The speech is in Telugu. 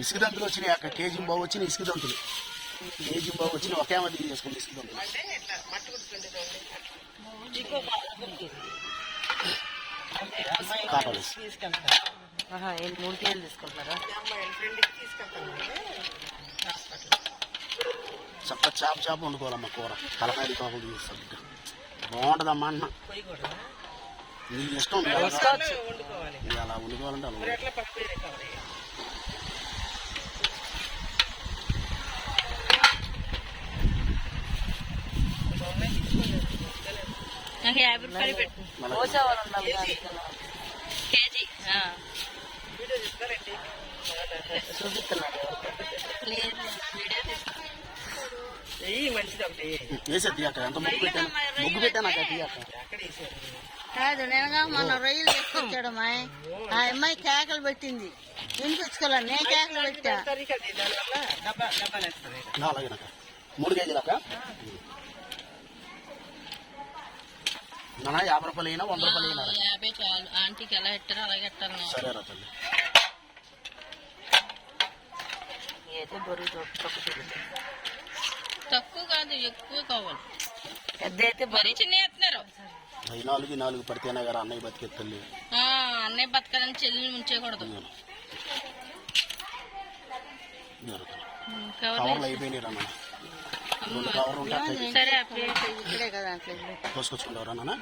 ఇసుక దంతులు వచ్చినాయి అక్క కేజీ బావు వచ్చినాయి ఇసుక దంతులు. కేజీ బావు వచ్చినాయి ఒకే మధ్య చేసుకోండి ఇసుక దంతులు. మూడు కేజీలు తీసుకుంటారా హాస్పిటల్. చక్క చేప చేప వండుకోవాలమ్మ కూర. తలకాయ కాకుండా చూస్తాను బాగుంటుందమ్మా అన్న. నీకు ఇష్టం ఇది అలా వండుకోవాలంటే అలా నాకు యాభై రూపాయలు పెట్టు. కేజీ. వీడియో లేదు వీడియో తీసుకో. మంచిది ఒకటి. వేసేది అక్క ఎంత ముగ్గు పెట్టాను? ముగ్గు పెట్టాను అక్క తీయక్క. ఎక్కడ వేసారు కాదు నేనగా మొన్న రొయ్యలు తెచ్చుకొచ్చాడు అమ్మాయి ఆ అమ్మాయి కేకలు పెట్టింది. వినిపించుకోలే నేను కేకలు పెట్టా. మూడు యాభై రూపాయలు అయినా వంద రూపాయలు అయినా యాభై చాలు. ఆంటీకి ఎలా పెట్టారో అలాగే పెట్టారు నేను. సరే రా తల్లి. అయితే బరువు తక్కువ తక్కువ కాదు ఎక్కువ కావాలి. పెద్ద అయితే మరీ చిన్న వేస్తున్నారు. ఈ నాలుగు ఈ నాలుగు పడితేనే కదా అన్నయ్య బతికే తల్లి. ఆ, అన్నయ్య బతకాలని చెల్లిని ముంచేయకూడదు. కవర్లు అయిపోయినాయి రా రెండు కవర్లు ఉంటాయి సరే అప్పుడు ఇక్కడే కదా అట్లా కోసుకొచ్చుకుంటారా నాన్న